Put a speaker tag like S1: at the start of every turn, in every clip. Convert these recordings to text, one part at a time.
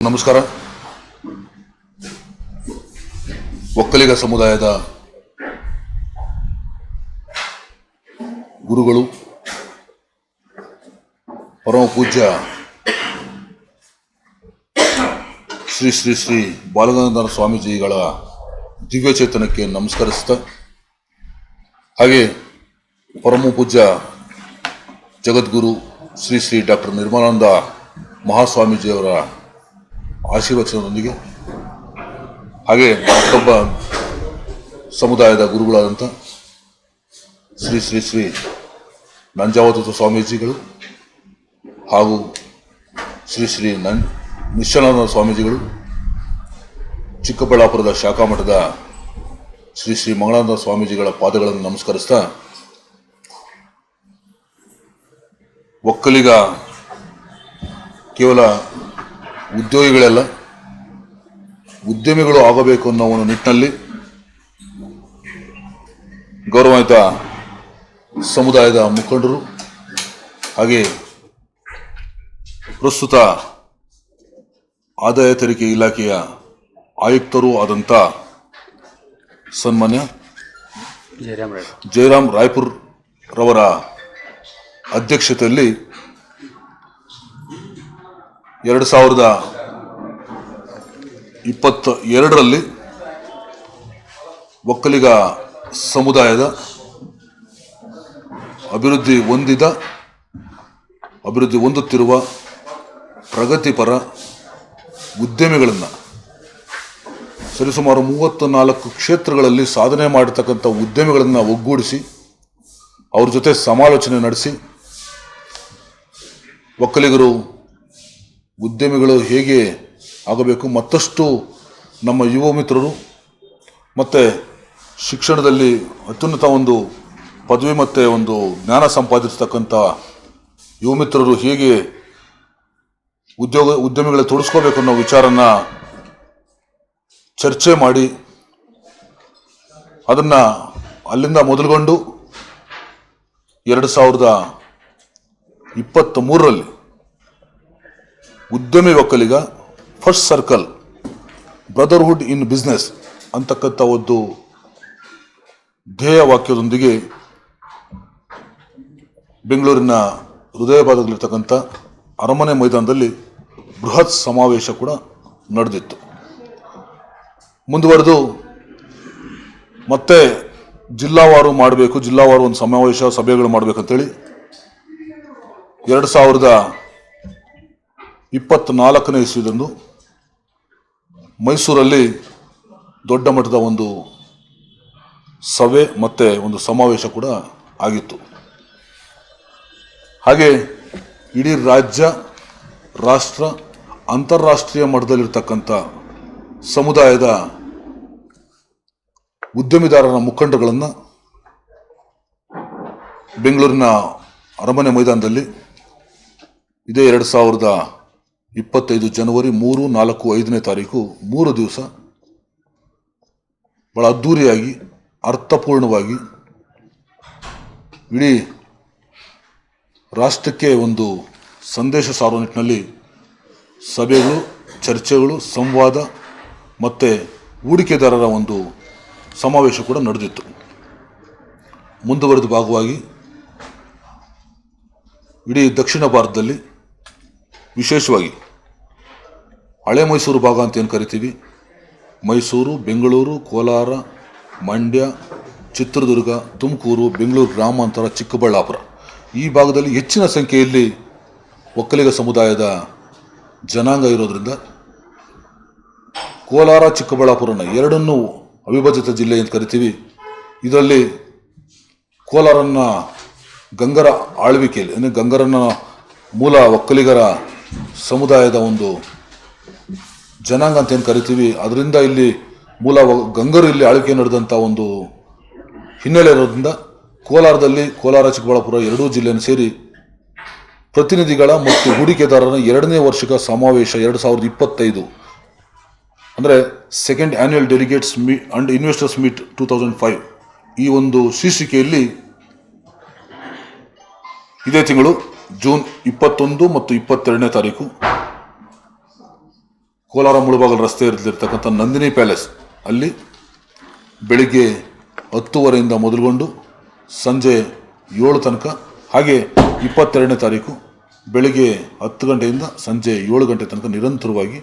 S1: ನಮಸ್ಕಾರ. ಒಕ್ಕಲಿಗ ಸಮುದಾಯದ ಗುರುಗಳು, ಪರಮ ಪೂಜ್ಯ ಶ್ರೀ ಶ್ರೀ ಶ್ರೀ ಬಾಲಗಂಗಾಧರ ಸ್ವಾಮೀಜಿಗಳ ದಿವ್ಯಚೇತನಕ್ಕೆ ನಮಸ್ಕರಿಸ್ತಾ ಹಾಗೆ ಪರಮ ಪೂಜ್ಯ ಜಗದ್ಗುರು ಶ್ರೀ ಶ್ರೀ ಡಾಕ್ಟರ್ ನಿರ್ಮಲಾನಂದ ಮಹಾಸ್ವಾಮೀಜಿಯವರ ಆಶೀರ್ವಚನದೊಂದಿಗೆ. ಹಾಗೆ ಮತ್ತೊಬ್ಬ ಸಮುದಾಯದ ಗುರುಗಳಾದಂಥ ಶ್ರೀ ಶ್ರೀ ಶ್ರೀ ನಂಜಾವತ ಸ್ವಾಮೀಜಿಗಳು ಹಾಗೂ ಶ್ರೀ ಶ್ರೀ ನನ್ ನಿಶ್ಚಲಾನಂದ ಸ್ವಾಮೀಜಿಗಳು, ಚಿಕ್ಕಬಳ್ಳಾಪುರದ ಶಾಖಾ ಮಠದ ಶ್ರೀ ಶ್ರೀ ಮಂಗಳಾನಂದ ಸ್ವಾಮೀಜಿಗಳ ಪಾದಗಳನ್ನು ನಮಸ್ಕರಿಸ್ತಾ ಒಕ್ಕಲಿಗ ಕೇವಲ ಉದ್ಯೋಗಿಗಳೆಲ್ಲ ಉದ್ಯಮಿಗಳು ಆಗಬೇಕು ಅನ್ನೋ ಒಂದು ನಿಟ್ಟಿನಲ್ಲಿ ಗೌರವಾನ್ವಿತ ಸಮುದಾಯದ ಮುಖಂಡರು ಹಾಗೆ ಪ್ರಸ್ತುತ ಆದಾಯ ತೆರಿಗೆ ಇಲಾಖೆಯ ಆಯುಕ್ತರು ಆದಂಥ ಸನ್ಮಾನ್ಯ
S2: ಜಯರಾಮ್ ರಾಯ್.
S1: ಜಯರಾಮ್ ರಾಯ್ಪುರ್ ರವರ ಅಧ್ಯಕ್ಷತೆಯಲ್ಲಿ ಎರಡು ಸಾವಿರದ ಇಪ್ಪತ್ತ ಎರಡರಲ್ಲಿ ಒಕ್ಕಲಿಗ ಸಮುದಾಯದ ಅಭಿವೃದ್ಧಿ ಹೊಂದಿದ, ಅಭಿವೃದ್ಧಿ ಹೊಂದುತ್ತಿರುವ ಪ್ರಗತಿಪರ ಉದ್ಯಮಿಗಳನ್ನು ಸರಿಸುಮಾರು ಮೂವತ್ತು ನಾಲ್ಕು ಕ್ಷೇತ್ರಗಳಲ್ಲಿ ಸಾಧನೆ ಮಾಡತಕ್ಕಂಥ ಉದ್ಯಮಿಗಳನ್ನು ಒಗ್ಗೂಡಿಸಿ, ಅವ್ರ ಜೊತೆ ಸಮಾಲೋಚನೆ ನಡೆಸಿ, ಒಕ್ಕಲಿಗರು ಉದ್ಯಮಿಗಳು ಹೇಗೆ ಆಗಬೇಕು ಮತ್ತಷ್ಟು ನಮ್ಮ ಯುವ ಮಿತ್ರರು ಮತ್ತು ಶಿಕ್ಷಣದಲ್ಲಿ ಅತ್ಯುನ್ನತ ಒಂದು ಪದವಿ ಮತ್ತು ಒಂದು ಜ್ಞಾನ ಸಂಪಾದಿಸ್ತಕ್ಕಂಥ ಯುವ ಮಿತ್ರರು ಹೇಗೆ ಉದ್ಯೋಗ ಉದ್ಯಮಿಗಳ ತೊಡಸ್ಕೋಬೇಕು ಅನ್ನೋ ವಿಚಾರನ ಚರ್ಚೆ ಮಾಡಿ ಅದನ್ನು ಅಲ್ಲಿಂದ ಮೊದಲುಗೊಂಡು ಎರಡು ಸಾವಿರದ ಇಪ್ಪತ್ತ ಮೂರರಲ್ಲಿ ಉದ್ಯಮಿ Vokkaliga first circle brotherhood in business ಅಂತಕ್ಕಂಥ ಒಂದು ಧ್ಯೇಯ ವಾಕ್ಯದೊಂದಿಗೆ ಬೆಂಗಳೂರಿನ ಹೃದಯ ಭಾಗದಲ್ಲಿರ್ತಕ್ಕಂಥ ಅರಮನೆ ಮೈದಾನದಲ್ಲಿ ಬೃಹತ್ ಸಮಾವೇಶ ಕೂಡ ನಡೆದಿತ್ತು. ಮುಂದುವರೆದು ಮತ್ತೆ ಜಿಲ್ಲಾವಾರು ಮಾಡಬೇಕು, ಜಿಲ್ಲಾವಾರು ಒಂದು ಸಮಾವೇಶ ಸಭೆಗಳು ಮಾಡಬೇಕಂತೇಳಿ ಎರಡು ಸಾವಿರದ ಇಪ್ಪತ್ತ್ನಾಲ್ಕನೇ ಇಸ್ವಿದಂದು ಮೈಸೂರಲ್ಲಿ ದೊಡ್ಡ ಮಟ್ಟದ ಒಂದು ಸಭೆ ಮತ್ತು ಒಂದು ಸಮಾವೇಶ ಕೂಡ ಆಗಿತ್ತು. ಹಾಗೆ ಇಡೀ ರಾಜ್ಯ, ರಾಷ್ಟ್ರ, ಅಂತಾರಾಷ್ಟ್ರೀಯ ಮಟ್ಟದಲ್ಲಿರ್ತಕ್ಕಂಥ ಸಮುದಾಯದ ಉದ್ಯಮಿದಾರರ ಮುಖಂಡಗಳನ್ನು ಬೆಂಗಳೂರಿನ ಅರಮನೆ ಮೈದಾನದಲ್ಲಿ ಇದೇ ಎರಡು ಸಾವಿರದ ಇಪ್ಪತ್ತೈದು ಜನವರಿ ಮೂರು, ನಾಲ್ಕು, ಐದನೇ ತಾರೀಕು, ಮೂರು ದಿವಸ ಭಾಳ ಅದ್ಧೂರಿಯಾಗಿ ಅರ್ಥಪೂರ್ಣವಾಗಿ ಇಡೀ ರಾಷ್ಟ್ರಕ್ಕೆ ಒಂದು ಸಂದೇಶ ಸಾರುವ ನಿಟ್ಟಿನಲ್ಲಿ ಸಭೆಗಳು, ಚರ್ಚೆಗಳು, ಸಂವಾದ ಮತ್ತು ಹೂಡಿಕೆದಾರರ ಒಂದು ಸಮಾವೇಶ ಕೂಡ ನಡೆದಿತ್ತು. ಮುಂದುವರೆದ ಭಾಗವಾಗಿ ಇಡೀ ದಕ್ಷಿಣ ಭಾರತದಲ್ಲಿ ವಿಶೇಷವಾಗಿ ಹಳೆ ಮೈಸೂರು ಭಾಗ ಅಂತ ಏನು ಕರಿತೀವಿ? ಮೈಸೂರು, ಬೆಂಗಳೂರು, ಕೋಲಾರ, ಮಂಡ್ಯ, ಚಿತ್ರದುರ್ಗ, ತುಮಕೂರು, ಬೆಂಗಳೂರು ಗ್ರಾಮಾಂತರ, ಚಿಕ್ಕಬಳ್ಳಾಪುರ. ಈ ಭಾಗದಲ್ಲಿ ಹೆಚ್ಚಿನ ಸಂಖ್ಯೆಯಲ್ಲಿ ಒಕ್ಕಲಿಗ ಸಮುದಾಯದ ಜನಾಂಗ ಇರೋದ್ರಿಂದ ಕೋಲಾರ, ಚಿಕ್ಕಬಳ್ಳಾಪುರನ ಎರಡನ್ನೂ ಅವಿಭಜಿತ ಜಿಲ್ಲೆ ಅಂತ ಕರಿತೀವಿ. ಇದರಲ್ಲಿ ಕೋಲಾರನ್ನ ಗಂಗರ ಆಳ್ವಿಕೆಯಲ್ಲಿ, ಅಂದರೆ ಗಂಗರನ ಮೂಲ ಒಕ್ಕಲಿಗರ ಸಮುದಾಯದ ಒಂದು ಜನಾಂಗ ಅಂತ ಏನು ಕರಿತೀವಿ, ಅದರಿಂದ ಇಲ್ಲಿ ಮೂಲ ಗಂಗರು ಇಲ್ಲಿ ಆಳ್ವಿಕೆ ನಡೆದಂಥ ಒಂದು ಹಿನ್ನೆಲೆ ಇರೋದ್ರಿಂದ ಕೋಲಾರದಲ್ಲಿ ಕೋಲಾರ, ಚಿಕ್ಕಬಳ್ಳಾಪುರ ಎರಡೂ ಜಿಲ್ಲೆಯನ್ನು ಸೇರಿ ಪ್ರತಿನಿಧಿಗಳ ಮತ್ತು ಹೂಡಿಕೆದಾರರ ಎರಡನೇ ವಾರ್ಷಿಕ ಸಮಾವೇಶ ಎರಡು ಸಾವಿರದ ಇಪ್ಪತ್ತೈದು. ಅಂದರೆ second annual delegates meet and investors meet two thousand five ಈ ಒಂದು ಶೀರ್ಷಿಕೆಯಲ್ಲಿ ಇದೇ ತಿಂಗಳು ಜೂನ್ ಇಪ್ಪತ್ತೊಂದು ಮತ್ತು ಇಪ್ಪತ್ತೆರಡನೇ ತಾರೀಕು. ಕೋಲಾರ ಮುಳುಬಾಗಲ್ ರಸ್ತೆಯಲ್ಲಿರ್ತಕ್ಕಂಥ ನಂದಿನಿ ಪ್ಯಾಲೇಸ್. ಅಲ್ಲಿ ಬೆಳಿಗ್ಗೆ ಹತ್ತುವರೆಯಿಂದ ಮೊದಲುಗೊಂಡು ಸಂಜೆ ಏಳು ತನಕ ಹಾಗೆ ಇಪ್ಪತ್ತೆರಡನೇ ತಾರೀಕು ಬೆಳಿಗ್ಗೆ ಹತ್ತು ಗಂಟೆಯಿಂದ ಸಂಜೆ ಏಳು ಗಂಟೆ ತನಕ ನಿರಂತರವಾಗಿ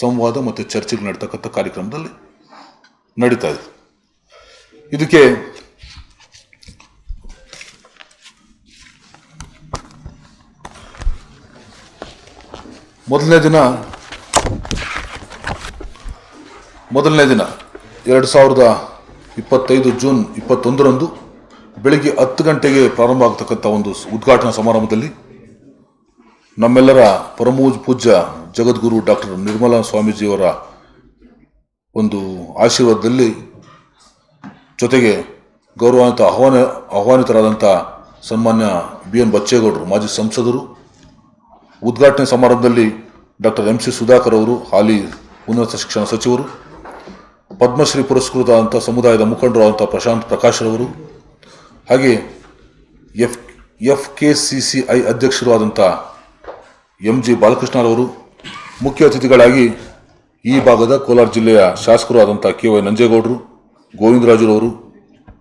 S1: ಸಂವಾದ ಮತ್ತು ಚರ್ಚೆಗಳು ನಡೀತಕ್ಕಂಥ ಕಾರ್ಯಕ್ರಮದಲ್ಲಿ ನಡೀತಾ ಇದೆ. ಇದಕ್ಕೆ ಮೊದಲನೇ ದಿನ ಮೊದಲನೇ ದಿನ, ಎರಡು ಸಾವಿರದ ಇಪ್ಪತ್ತೈದು ಜೂನ್ ಇಪ್ಪತ್ತೊಂದರಂದು ಬೆಳಿಗ್ಗೆ ಹತ್ತು ಗಂಟೆಗೆ ಪ್ರಾರಂಭ ಆಗ್ತಕ್ಕಂಥ ಒಂದು ಉದ್ಘಾಟನಾ ಸಮಾರಂಭದಲ್ಲಿ ನಮ್ಮೆಲ್ಲರ ಪರಮೂಜ್ ಪೂಜ್ಯ ಜಗದ್ಗುರು ಡಾಕ್ಟರ್ ನಿರ್ಮಲಾ ಸ್ವಾಮೀಜಿಯವರ ಒಂದು ಆಶೀರ್ವಾದದಲ್ಲಿ ಜೊತೆಗೆ ಗೌರವಾನ್ವಿತ ಆಹ್ವಾನ, ಆಹ್ವಾನಿತರಾದಂಥ ಸನ್ಮಾನ್ಯ ಬಿ ಎನ್ ಬಚ್ಚೇಗೌಡರು, ಮಾಜಿ ಸಂಸದರು, ಉದ್ಘಾಟನೆ ಸಮಾರಂಭದಲ್ಲಿ ಡಾಕ್ಟರ್ ಎಂ ಸಿ ಸುಧಾಕರ್ ಅವರು, ಹಾಲಿ ಉನ್ನತ ಶಿಕ್ಷಣ ಸಚಿವರು, ಪದ್ಮಶ್ರೀ ಪುರಸ್ಕೃತ ಸಮುದಾಯದ ಮುಖಂಡರಾದಂಥ ಪ್ರಶಾಂತ್ ಪ್ರಕಾಶ್ರವರು ಹಾಗೆ F F K C C I ಅಧ್ಯಕ್ಷರು ಆದಂಥ ಎಂ ಜಿ ಬಾಲಕೃಷ್ಣರವರು ಮುಖ್ಯ ಅತಿಥಿಗಳಾಗಿ ಈ ಭಾಗದ ಕೋಲಾರ ಜಿಲ್ಲೆಯ ಶಾಸಕರು ಆದಂಥ ಕೆ ವೈ ನಂಜೇಗೌಡರು ಗೋವಿಂದರಾಜುರವರು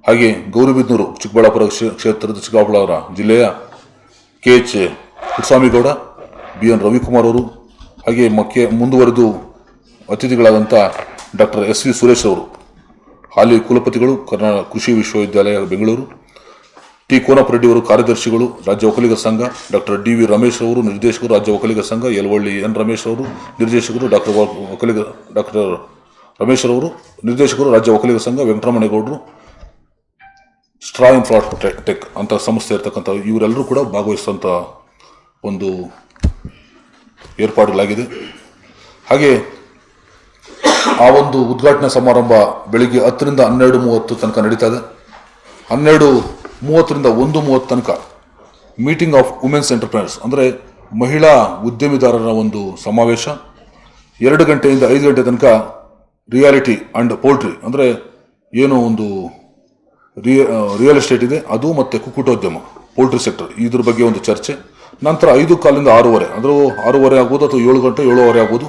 S1: ಹಾಗೆ ಗೌರಿಬಿದ್ನೂರು ಚಿಕ್ಕಬಳ್ಳಾಪುರ ಕ್ಷೇತ್ರದ ಚಿಕ್ಕಬಳ್ಳಾಪುರ ಜಿಲ್ಲೆಯ K H Kuswamigowda B N Ravikumar ಅವರು ಹಾಗೆ ಮಕ್ಕೆ ಮುಂದುವರೆದು ಅತಿಥಿಗಳಾದಂಥ ಡಾಕ್ಟರ್ ಎಸ್ ವಿ ಸುರೇಶ್ ಅವರು, ಹಾಲಿ ಕುಲಪತಿಗಳು, ಕರ್ನಾಟಕ ಕೃಷಿ ವಿಶ್ವವಿದ್ಯಾಲಯ, ಬೆಂಗಳೂರು. ಟಿ ಕೋನಪ್ಪ ಅವರು ಕಾರ್ಯದರ್ಶಿಗಳು, ರಾಜ್ಯ ಒಕ್ಕಲಿಗ ಸಂಘ, ಡಾಕ್ಟರ್ ಡಿ ವಿ ರಮೇಶ್ ಅವರು, ನಿರ್ದೇಶಕರು, ರಾಜ್ಯ ಒಕ್ಕಲಿಗ ಸಂಘ ಯಲವಳ್ಳಿ ಎನ್ ರಮೇಶ್ ಅವರು, ನಿರ್ದೇಶಕರು, ಡಾಕ್ಟರ್ ಒಕ್ಕಲಿಗ ಡಾಕ್ಟರ್ ರಮೇಶ್ ಅವರು, ನಿರ್ದೇಶಕರು, ರಾಜ್ಯ ಒಕ್ಕಲಿಗ ಸಂಘ, ವೆಂಕಟರಮಣೇಗೌಡರು ಸ್ಟ್ರಾ ಫ್ಲಾಟ್ ಟೆಕ್ ಅಂತ ಸಂಸ್ಥೆ ಇರ್ತಕ್ಕಂಥ ಇವರೆಲ್ಲರೂ ಕೂಡ ಭಾಗವಹಿಸುವಂಥ ಒಂದು ಏರ್ಪಾಡುಗಳಾಗಿದೆ. ಹಾಗೆ ಆ ಒಂದು ಉದ್ಘಾಟನಾ ಸಮಾರಂಭ ಬೆಳಿಗ್ಗೆ ಹತ್ತರಿಂದ ಹನ್ನೆರಡು ಮೂವತ್ತು ತನಕ ನಡೀತಾ ಇದೆ ಹನ್ನೆರಡು ಮೂವತ್ತರಿಂದ ಒಂದು ಮೂವತ್ತು ತನಕ ಮೀಟಿಂಗ್ ಆಫ್ ವುಮೆನ್ಸ್ ಎಂಟರ್ಪ್ರೈನರ್ಸ್ ಅಂದರೆ ಮಹಿಳಾ ಉದ್ಯಮಿದಾರರ ಒಂದು ಸಮಾವೇಶ. ಎರಡು ಗಂಟೆಯಿಂದ ಐದು ಗಂಟೆ ತನಕ ರಿಯಾಲಿಟಿ ಆ್ಯಂಡ್ ಪೋಲ್ಟ್ರಿ ಅಂದರೆ ಏನು ಒಂದು ರಿಯ ರಿಯಲ್ ಎಸ್ಟೇಟ್ ಇದೆ. ಅದು ಮತ್ತು ಕುಕ್ಕುಟೋದ್ಯಮ ಪೋಲ್ಟ್ರಿ ಸೆಕ್ಟರ್ ಇದ್ರ ಬಗ್ಗೆ ಒಂದು ಚರ್ಚೆ. ನಂತರ ಐದು ಕಾಲಿಂದ ಆರೂವರೆ. ಅಂದ್ರೆ ಆರೂವರೆ ಆಗ್ಬೋದು ಅಥವಾ ಏಳು ಗಂಟೆ, ಏಳುವರೆ ಆಗ್ಬೋದು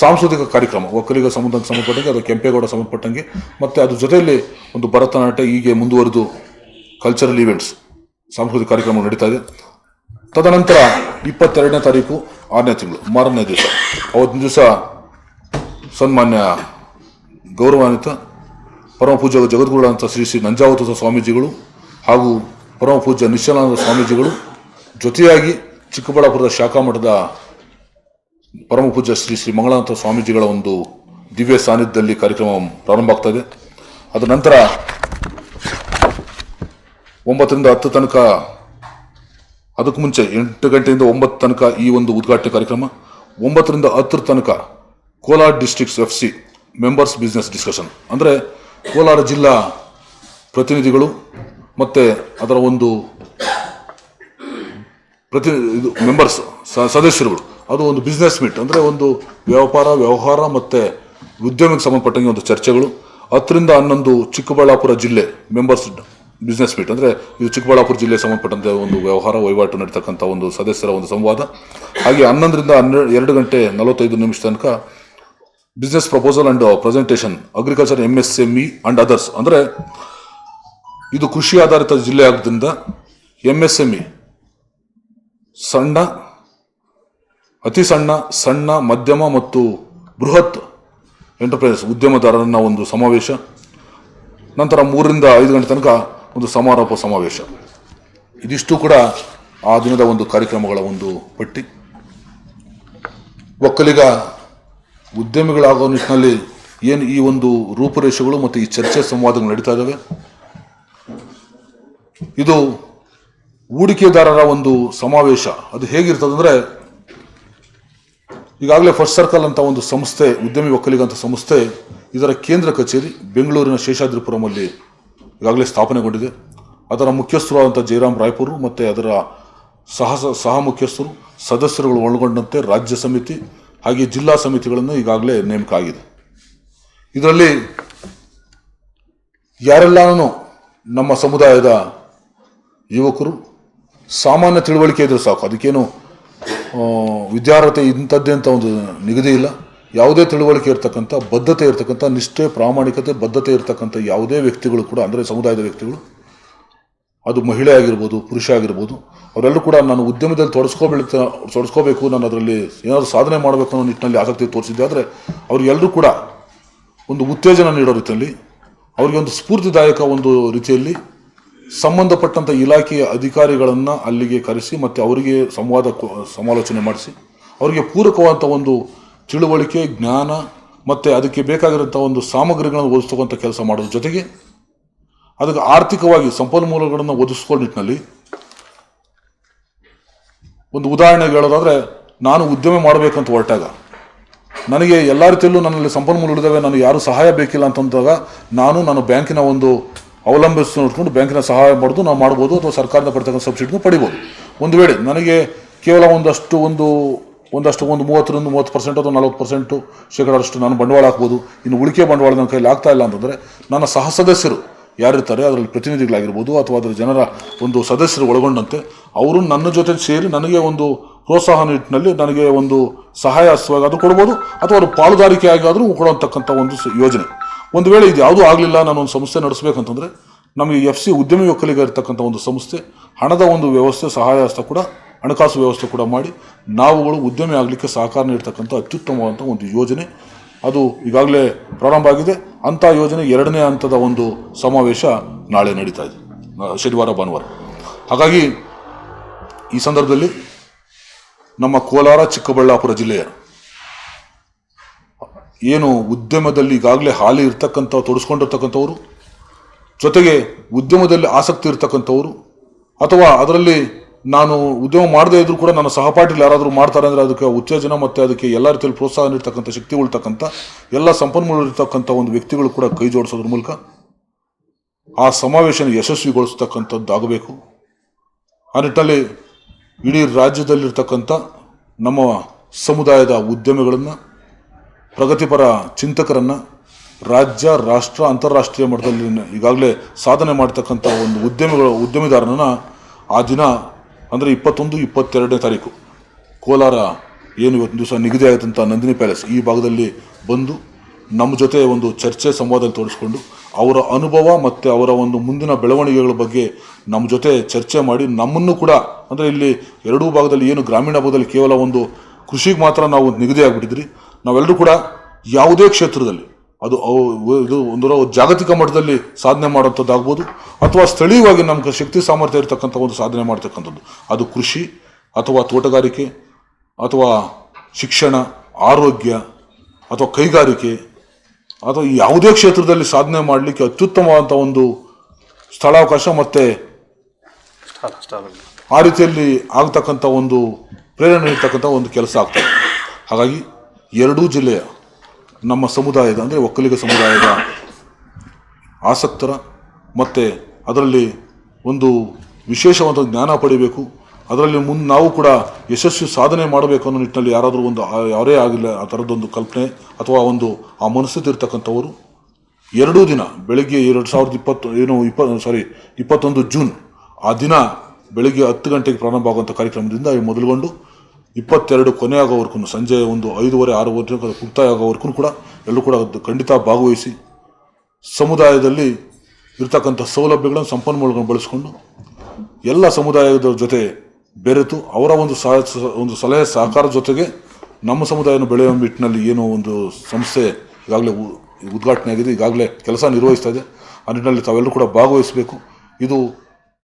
S1: ಸಾಂಸ್ಕೃತಿಕ ಕಾರ್ಯಕ್ರಮ. ಒಕ್ಕಲಿಗ ಸಮುದಾಯಕ್ಕೆ ಸಂಬಂಧಪಟ್ಟಂಗೆ, ಅದು ಕೆಂಪೇಗೌಡ ಸಂಬಂಧಪಟ್ಟಂಗೆ, ಮತ್ತು ಅದ್ರ ಜೊತೆಯಲ್ಲಿ ಒಂದು ಭರತನಾಟ್ಯ, ಹೀಗೆ ಮುಂದುವರೆದು ಕಲ್ಚರಲ್ ಈವೆಂಟ್ಸ್ ಸಾಂಸ್ಕೃತಿಕ ಕಾರ್ಯಕ್ರಮ ನಡೀತಾ ಇದೆ. ತದನಂತರ ಇಪ್ಪತ್ತೆರಡನೇ ತಾರೀಕು, ಆರನೇ ತಿಂಗಳು, ಮಾರನೇ ದಿವಸ. ಅವತ್ತಿನ ದಿವಸ ಸನ್ಮಾನ್ಯ ಗೌರವಾನ್ವಿತ ಪರಮ ಪೂಜ್ಯ ಜಗದ್ಗುರುಗಳಂತ ಶ್ರೀ ಶ್ರೀ ನಂಜಾವತ ಸ್ವಾಮೀಜಿಗಳು ಹಾಗೂ ಪರಮ ಪೂಜ್ಯ ನಿಶ್ಚಲಾನಂದ ಸ್ವಾಮೀಜಿಗಳು ಜೊತೆಯಾಗಿ ಚಿಕ್ಕಬಳ್ಳಾಪುರದ ಶಾಖಾ ಮಠದ ಪರಮ ಪೂಜ್ಯ ಶ್ರೀ ಶ್ರೀ ಮಂಗಳನಾಥ ಸ್ವಾಮೀಜಿಗಳ ಒಂದು ದಿವ್ಯ ಸಾನ್ನಿಧ್ಯದಲ್ಲಿ ಕಾರ್ಯಕ್ರಮ ಪ್ರಾರಂಭ ಆಗ್ತಾ ಇದೆ. ಅದರ ನಂತರ ಒಂಬತ್ತರಿಂದ ಹತ್ತು ತನಕ, ಅದಕ್ಕೆ ಮುಂಚೆ ಎಂಟು ಗಂಟೆಯಿಂದ ಒಂಬತ್ತು ತನಕ ಈ ಒಂದು ಉದ್ಘಾಟನೆ ಕಾರ್ಯಕ್ರಮ, ಒಂಬತ್ತರಿಂದ ಹತ್ತರ ತನಕ Kolar districts F C members business discussion. ಅಂದರೆ ಕೋಲಾರ ಜಿಲ್ಲಾ ಪ್ರತಿನಿಧಿಗಳು ಮತ್ತು ಅದರ ಒಂದು ಪ್ರತಿ ಇದು ಮೆಂಬರ್ಸ್ ಸದಸ್ಯರುಗಳು. ಅದು ಒಂದು ಬಿಸ್ನೆಸ್ ಮೀಟ್ ಅಂದರೆ ಒಂದು ವ್ಯಾಪಾರ, ವ್ಯವಹಾರ ಮತ್ತು ಉದ್ಯಮಕ್ಕೆ ಸಂಬಂಧಪಟ್ಟಂಗೆ ಒಂದು ಚರ್ಚೆಗಳು. ಹತ್ತರಿಂದ ಹನ್ನೊಂದು ಚಿಕ್ಕಬಳ್ಳಾಪುರ ಜಿಲ್ಲೆ ಮೆಂಬರ್ಸ್ ಬಿಸ್ನೆಸ್ ಮೀಟ್ ಅಂದರೆ ಇದು ಚಿಕ್ಕಬಳ್ಳಾಪುರ ಜಿಲ್ಲೆ ಸಂಬಂಧಪಟ್ಟಂತೆ ಒಂದು ವ್ಯವಹಾರ, ವಹಿವಾಟು ನಡೀತಕ್ಕಂಥ ಒಂದು ಸದಸ್ಯರ ಒಂದು ಸಂವಾದ. ಹಾಗೆ ಹನ್ನೊಂದರಿಂದ ಹನ್ನೆರಡು ಎರಡು ಗಂಟೆ ನಲವತ್ತೈದು ನಿಮಿಷ ತನಕ business proposal and presentation agriculture M S M E and others ಅಂದರೆ ಇದು ಕೃಷಿ ಆಧಾರಿತ ಜಿಲ್ಲೆ ಆದ್ದರಿಂದ ಎಂ ಎಸ್ ಎಂ ಇ ಸಣ್ಣ, ಅತಿ ಸಣ್ಣ ಸಣ್ಣ, ಮಧ್ಯಮ ಮತ್ತು ಬೃಹತ್ ಎಂಟರ್ಪ್ರೈಸಸ್ ಉದ್ಯಮದಾರರನ್ನ ಒಂದು ಸಮಾವೇಶ, ನಂತರ ಮೂರರಿಂದ ಐದು ಗಂಟೆ ತನಕ ಒಂದು ಸಮಾರೋಪ ಸಮಾವೇಶ. ಇದಿಷ್ಟು ಕೂಡ ಆ ದಿನದ ಒಂದು ಕಾರ್ಯಕ್ರಮಗಳ ಒಂದು ಪಟ್ಟಿ. ಒಕ್ಕಲಿಗ ಉದ್ಯಮಿಗಳಾಗೋ ನಿಟ್ಟಿನಲ್ಲಿ ಏನು ಈ ಒಂದು ರೂಪುರೇಷೆಗಳು ಮತ್ತು ಈ ಚರ್ಚೆ ಸಂವಾದಗಳು ನಡೀತಾ ಇದ್ದಾವೆ ಇದು ಹೂಡಿಕೆದಾರರ ಒಂದು ಸಮಾವೇಶ. ಅದು ಹೇಗಿರ್ತದೆ ಅಂದರೆ ಈಗಾಗಲೇ ಫಸ್ಟ್ ಸರ್ಕಲ್ ಅಂತ ಒಂದು ಸಂಸ್ಥೆ, ಉದ್ಯಮಿ ಒಕ್ಕಲಿಗ ಅಂತ ಸಂಸ್ಥೆ, ಇದರ ಕೇಂದ್ರ ಕಚೇರಿ ಬೆಂಗಳೂರಿನ ಶೇಷಾದ್ರಿಪುರಮಲ್ಲಿ ಈಗಾಗಲೇ ಸ್ಥಾಪನೆಗೊಂಡಿದೆ. ಅದರ ಮುಖ್ಯಸ್ಥರು ಆದಂಥ ಜಯರಾಮ್ ರಾಯ್ಪುರು ಮತ್ತು ಅದರ ಸಹ ಸಹ ಮುಖ್ಯಸ್ಥರು, ಸದಸ್ಯರುಗಳು ಒಳಗೊಂಡಂತೆ ರಾಜ್ಯ ಸಮಿತಿ ಹಾಗೆ ಜಿಲ್ಲಾ ಸಮಿತಿಗಳನ್ನು ಈಗಾಗಲೇ ನೇಮಕ ಆಗಿದೆ ಇದರಲ್ಲಿ ಯಾರೆಲ್ಲಾನು ನಮ್ಮ ಸಮುದಾಯದ ಯುವಕರು ಸಾಮಾನ್ಯ ತಿಳುವಳಿಕೆ ಇದ್ರೆ ಸಾಕು. ಅದಕ್ಕೇನು ವಿದ್ಯಾರ್ಹತೆ ಇಂಥದ್ದೇ ಅಂತ ಒಂದು ನಿಗದಿ ಇಲ್ಲ. ಯಾವುದೇ ತಿಳುವಳಿಕೆ ಇರ್ತಕ್ಕಂಥ, ಬದ್ಧತೆ ಇರ್ತಕ್ಕಂಥ, ನಿಷ್ಠೆ, ಪ್ರಾಮಾಣಿಕತೆ, ಬದ್ಧತೆ ಇರ್ತಕ್ಕಂಥ ಯಾವುದೇ ವ್ಯಕ್ತಿಗಳು ಕೂಡ, ಅಂದರೆ ಸಮುದಾಯದ ವ್ಯಕ್ತಿಗಳು, ಅದು ಮಹಿಳೆ ಆಗಿರ್ಬೋದು, ಪುರುಷ ಆಗಿರ್ಬೋದು, ಅವರೆಲ್ಲರೂ ಕೂಡ ನಾನು ಉದ್ಯಮದಲ್ಲಿ ತೊಡಸ್ಕೋಬೀಳ್ತಾ ತೊಡಸ್ಕೋಬೇಕು, ನಾನು ಅದರಲ್ಲಿ ಏನಾದರೂ ಸಾಧನೆ ಮಾಡಬೇಕು ಅನ್ನೋ ನಿಟ್ಟಿನಲ್ಲಿ ಆಸಕ್ತಿ ತೋರಿಸಿದ್ದೆ. ಆದರೆ ಅವರಿಗೆಲ್ಲರೂ ಕೂಡ ಒಂದು ಉತ್ತೇಜನ ನೀಡೋ ರೀತಿಯಲ್ಲಿ, ಅವರಿಗೆ ಒಂದು ಸ್ಫೂರ್ತಿದಾಯಕ ಒಂದು ರೀತಿಯಲ್ಲಿ ಸಂಬಂಧಪಟ್ಟಂಥ ಇಲಾಖೆಯ ಅಧಿಕಾರಿಗಳನ್ನು ಅಲ್ಲಿಗೆ ಕರೆಸಿ ಮತ್ತು ಅವರಿಗೆ ಸಂವಾದ ಸಮಾಲೋಚನೆ ಮಾಡಿಸಿ, ಅವರಿಗೆ ಪೂರಕವಾದಂಥ ಒಂದು ತಿಳುವಳಿಕೆ, ಜ್ಞಾನ ಮತ್ತು ಅದಕ್ಕೆ ಬೇಕಾಗಿರೋಂಥ ಒಂದು ಸಾಮಗ್ರಿಗಳನ್ನು ಒದಗಿಸ್ತಕ್ಕಂಥ ಕೆಲಸ ಮಾಡೋದ್ರ ಜೊತೆಗೆ ಅದಕ್ಕೆ ಆರ್ಥಿಕವಾಗಿ ಸಂಪನ್ಮೂಲಗಳನ್ನು ಒದಗಿಸ್ಕೊಳ್ಳೋ ನಿಟ್ಟಿನಲ್ಲಿ ಒಂದು ಉದಾಹರಣೆಗೆ ಹೇಳೋದಾದ್ರೆ ನಾನು ಉದ್ಯಮ ಮಾಡಬೇಕಂತ ಹೊರಟಾಗ, ನನಗೆ ಎಲ್ಲ ರೀತಿಯಲ್ಲೂ ನನ್ನಲ್ಲಿ ಸಂಪನ್ಮೂಲ ಇದ್ದಾವೆ ನನಗೆ ಯಾರು ಸಹಾಯ ಬೇಕಿಲ್ಲ ಅಂತಂದಾಗ ನಾನು ನಾನು ಬ್ಯಾಂಕಿನ ಒಂದು ಅವಲಂಬಿಸಿ ನೋಡ್ಕೊಂಡು ಬ್ಯಾಂಕಿನ ಸಹಾಯ ಮಾಡೋದು ನಾವು ಮಾಡ್ಬೋದು ಅಥವಾ ಸರ್ಕಾರದ ಪಡ್ತಕ್ಕಂಥ ಸಬ್ಸಿಡಿನ ಪಡಿಬೋದು. ಒಂದು ವೇಳೆ ನನಗೆ ಕೇವಲ ಒಂದಷ್ಟು ಒಂದು ಒಂದಷ್ಟು ಒಂದು ಮೂವತ್ತರಿಂದ ಮೂವತ್ತು ಪರ್ಸೆಂಟ್ ಅಥವಾ ನಲ್ವತ್ತು ಪರ್ಸೆಂಟು ಶೇಕಡಾರಷ್ಟು ನಾನು ಬಂಡವಾಳ ಹಾಕ್ಬೋದು. ಇನ್ನು ಉಳಿಕೆ ಬಂಡವಾಳ ನನ್ನ ಕೈಲಿ ಆಗ್ತಾ ಇಲ್ಲ ಅಂತಂದರೆ ನನ್ನ ಸಹ ಸದಸ್ಯರು ಯಾರಿರ್ತಾರೆ, ಅದರಲ್ಲಿ ಪ್ರತಿನಿಧಿಗಳಾಗಿರ್ಬೋದು ಅಥವಾ ಅದರ ಜನರ ಒಂದು ಸದಸ್ಯರು ಒಳಗೊಂಡಂತೆ ಅವರು ನನ್ನ ಜೊತೆ ಸೇರಿ ನನಗೆ ಒಂದು ಪ್ರೋತ್ಸಾಹ ನಿಟ್ಟಿನಲ್ಲಿ ನನಗೆ ಒಂದು ಸಹಾಯ ಹಸ್ತವಾಗಿ ಅದು ಕೊಡ್ಬೋದು ಅಥವಾ ಅವರು ಪಾಲುದಾರಿಕೆಯಾಗಿ ಆದರೂ ಕೊಡುವಂತಕ್ಕಂಥ ಒಂದು ಯೋಜನೆ. ಒಂದು ವೇಳೆ ಇದು ಯಾವುದೂ ಆಗಲಿಲ್ಲ ನಾನು ಒಂದು ಸಂಸ್ಥೆ ನಡೆಸಬೇಕಂತಂದರೆ ನಮಗೆ ಎಫ್ ಸಿ ಉದ್ಯಮಿ ಒಕ್ಕಲಿಗ ಇರತಕ್ಕಂಥ ಒಂದು ಸಂಸ್ಥೆ, ಹಣದ ಒಂದು ವ್ಯವಸ್ಥೆ ಸಹಾಯ ಹಸ್ತ ಕೂಡ, ಹಣಕಾಸು ವ್ಯವಸ್ಥೆ ಕೂಡ ಮಾಡಿ ನಾವುಗಳು ಉದ್ಯಮಿ ಆಗಲಿಕ್ಕೆ ಸಹಕಾರ ನೀಡ್ತಕ್ಕಂಥ ಅತ್ಯುತ್ತಮವಾದಂಥ ಒಂದು ಯೋಜನೆ. ಅದು ಈಗಾಗಲೇ ಪ್ರಾರಂಭ ಆಗಿದೆ. ಅಂಥ ಯೋಜನೆ ಎರಡನೇ ಹಂತದ ಒಂದು ಸಮಾವೇಶ ನಾಳೆ ನಡೀತಾ ಇದೆ. ಶನಿವಾರ, ಭಾನುವಾರ. ಹಾಗಾಗಿ ಈ ಸಂದರ್ಭದಲ್ಲಿ ನಮ್ಮ ಕೋಲಾರ ಚಿಕ್ಕಬಳ್ಳಾಪುರ ಜಿಲ್ಲೆಯ ಏನು ಉದ್ಯಮದಲ್ಲಿ ಈಗಾಗಲೇ ಹಾಲಿ ಇರ್ತಕ್ಕಂಥ, ತೊಡಸ್ಕೊಂಡಿರ್ತಕ್ಕಂಥವ್ರು? ಜೊತೆಗೆ ಉದ್ಯಮದಲ್ಲಿ ಆಸಕ್ತಿ ಇರ್ತಕ್ಕಂಥವ್ರು? ಅಥವಾ ಅದರಲ್ಲಿ ನಾನು ಉದ್ಯಮ ಮಾಡದೇ ಇದ್ರೂ ಕೂಡ ನನ್ನ ಸಹಪಾಠಿಗಳು ಯಾರಾದರೂ ಮಾಡ್ತಾರೆ ಅಂದರೆ ಅದಕ್ಕೆ ಉತ್ತೇಜನ ಮತ್ತು ಅದಕ್ಕೆ ಎಲ್ಲ ರೀತಿಯಲ್ಲಿ ಪ್ರೋತ್ಸಾಹ ನೀಡ್ತಕ್ಕಂಥ ಶಕ್ತಿಗಳಿರ್ತಕ್ಕಂಥ ಎಲ್ಲ ಸಂಪನ್ಮೂಲ ಇರ್ತಕ್ಕಂಥ ಒಂದು ವ್ಯಕ್ತಿಗಳು ಕೂಡ ಕೈ ಜೋಡಿಸೋದ್ರ ಮೂಲಕ ಆ ಸಮಾವೇಶನ ಯಶಸ್ವಿಗೊಳಿಸ್ತಕ್ಕಂಥದ್ದಾಗಬೇಕು. ಆ ನಿಟ್ಟಲ್ಲಿ ಇಡೀ ರಾಜ್ಯದಲ್ಲಿರ್ತಕ್ಕಂಥ ನಮ್ಮ ಸಮುದಾಯದ ಉದ್ಯಮಿಗಳನ್ನು ಪ್ರಗತಿಪರ ಚಿಂತಕರನ್ನು ರಾಜ್ಯ, ರಾಷ್ಟ್ರ, ಅಂತಾರಾಷ್ಟ್ರೀಯ ಮಟ್ಟದಲ್ಲಿ ಈಗಾಗಲೇ ಸಾಧನೆ ಮಾಡ್ತಕ್ಕಂಥ ಒಂದು ಉದ್ಯಮಿಗಳ ಉದ್ಯಮಿದಾರನನ್ನು ಆ ದಿನ ಅಂದರೆ ಇಪ್ಪತ್ತೊಂದು, ಇಪ್ಪತ್ತೆರಡನೇ ತಾರೀಕು ಕೋಲಾರ ಏನು ಇವತ್ತು ದಿವಸ ನಿಗದಿ ಆಯಿತಂಥ ನಂದಿನಿ ಪ್ಯಾಲೇಸ್ ಈ ಭಾಗದಲ್ಲಿ ಬಂದು ನಮ್ಮ ಜೊತೆ ಒಂದು ಚರ್ಚೆ, ಸಂವಾದದಲ್ಲಿ ತೋರಿಸ್ಕೊಂಡು ಅವರ ಅನುಭವ ಮತ್ತು ಅವರ ಒಂದು ಮುಂದಿನ ಬೆಳವಣಿಗೆಗಳ ಬಗ್ಗೆ ನಮ್ಮ ಜೊತೆ ಚರ್ಚೆ ಮಾಡಿ ನಮ್ಮನ್ನು ಕೂಡ ಅಂದರೆ ಇಲ್ಲಿ ಎರಡೂ ಭಾಗದಲ್ಲಿ ಏನು ಗ್ರಾಮೀಣ ಭಾಗದಲ್ಲಿ ಕೇವಲ ಒಂದು ಕೃಷಿಗೆ ಮಾತ್ರ ನಾವು ನಿಗದಿ ಆಗಿಬಿಟ್ಟಿದ್ರಿ. ನಾವೆಲ್ಲರೂ ಕೂಡ ಯಾವುದೇ ಕ್ಷೇತ್ರದಲ್ಲಿ ಅದು ಇದು ಒಂದು ಜಾಗತಿಕ ಮಟ್ಟದಲ್ಲಿ ಸಾಧನೆ ಮಾಡುವಂಥದ್ದಾಗ್ಬೋದು ಅಥವಾ ಸ್ಥಳೀಯವಾಗಿ ನಮ್ಗೆ ಶಕ್ತಿ ಸಾಮರ್ಥ್ಯ ಇರತಕ್ಕಂಥ ಒಂದು ಸಾಧನೆ ಮಾಡ್ತಕ್ಕಂಥದ್ದು. ಅದು ಕೃಷಿ ಅಥವಾ ತೋಟಗಾರಿಕೆ ಅಥವಾ ಶಿಕ್ಷಣ, ಆರೋಗ್ಯ ಅಥವಾ ಕೈಗಾರಿಕೆ ಅಥವಾ ಯಾವುದೇ ಕ್ಷೇತ್ರದಲ್ಲಿ ಸಾಧನೆ ಮಾಡಲಿಕ್ಕೆ ಅತ್ಯುತ್ತಮವಾದಂಥ ಒಂದು ಸ್ಥಳಾವಕಾಶ ಮತ್ತು ಆ ರೀತಿಯಲ್ಲಿ ಆಗ್ತಕ್ಕಂಥ ಒಂದು ಪ್ರೇರಣೆ ಇರ್ತಕ್ಕಂಥ ಒಂದು ಕೆಲಸ ಆಗ್ತದೆ. ಹಾಗಾಗಿ ಎರಡೂ ಜಿಲ್ಲೆಯ ನಮ್ಮ ಸಮುದಾಯದ, ಅಂದರೆ ಒಕ್ಕಲಿಗ ಸಮುದಾಯದ ಆಸಕ್ತರ ಮತ್ತು ಅದರಲ್ಲಿ ಒಂದು ವಿಶೇಷವಾದ ಜ್ಞಾನ ಪಡಿಬೇಕು. ಅದರಲ್ಲಿ ಮುಂದೆ ನಾವು ಕೂಡ ಯಶಸ್ವಿ ಸಾಧನೆ ಮಾಡಬೇಕು ಅನ್ನೋ ನಿಟ್ಟಿನಲ್ಲಿ ಯಾರಾದರೂ ಒಂದು, ಯಾರೇ ಆಗಿಲ್ಲ ಆ ಥರದ್ದೊಂದು ಕಲ್ಪನೆ ಅಥವಾ ಒಂದು ಆ ಮನಸ್ಥಿತಿ ಇರ್ತಕ್ಕಂಥವರು. ಎರಡೂ ದಿನ, ಬೆಳಗ್ಗೆ ಎರಡು ಸಾವಿರದ ಇಪ್ಪತ್ತು, ಏನು, ಇಪ್ಪ ಸಾರಿ ಇಪ್ಪತ್ತೊಂದು ಜೂನ್ ಆ ದಿನ ಬೆಳಗ್ಗೆ ಹತ್ತು ಗಂಟೆಗೆ ಪ್ರಾರಂಭ ಆಗುವಂಥ ಕಾರ್ಯಕ್ರಮದಿಂದ ಮೊದಲುಗೊಂಡು ಇಪ್ಪತ್ತೆರಡು ಕೊನೆ ಆಗೋವರೆಗೂ ಸಂಜೆ ಒಂದು ಐದೂವರೆ, ಆರೂವರೆ ಮುಕ್ತಾಯ ಆಗೋವರೆಗೂ ಕೂಡ ಎಲ್ಲರೂ ಕೂಡ ಖಂಡಿತ ಭಾಗವಹಿಸಿ ಸಮುದಾಯದಲ್ಲಿ ಇರ್ತಕ್ಕಂಥ ಸೌಲಭ್ಯಗಳನ್ನು ಸಂಪನ್ಮೂಲಗಳನ್ನು ಬಳಸಿಕೊಂಡು ಎಲ್ಲ ಸಮುದಾಯದ ಜೊತೆ ಬೆರೆತು ಅವರ ಒಂದು ಸಹ ಒಂದು ಸಲಹೆ ಸಹಕಾರ ಜೊತೆಗೆ ನಮ್ಮ ಸಮುದಾಯನ ಬೆಳೆಯುವ ನಿಟ್ಟಿನಲ್ಲಿ ಏನೋ ಒಂದು ಸಂಸ್ಥೆ ಈಗಾಗಲೇ ಉದ್ಘಾಟನೆ ಆಗಿದೆ ಈಗಾಗಲೇ ಕೆಲಸ ನಿರ್ವಹಿಸ್ತಾ ಇದೆ. ಆ ನಿಟ್ಟಿನಲ್ಲಿ ತಾವೆಲ್ಲರೂ ಕೂಡ ಭಾಗವಹಿಸಬೇಕು. ಇದು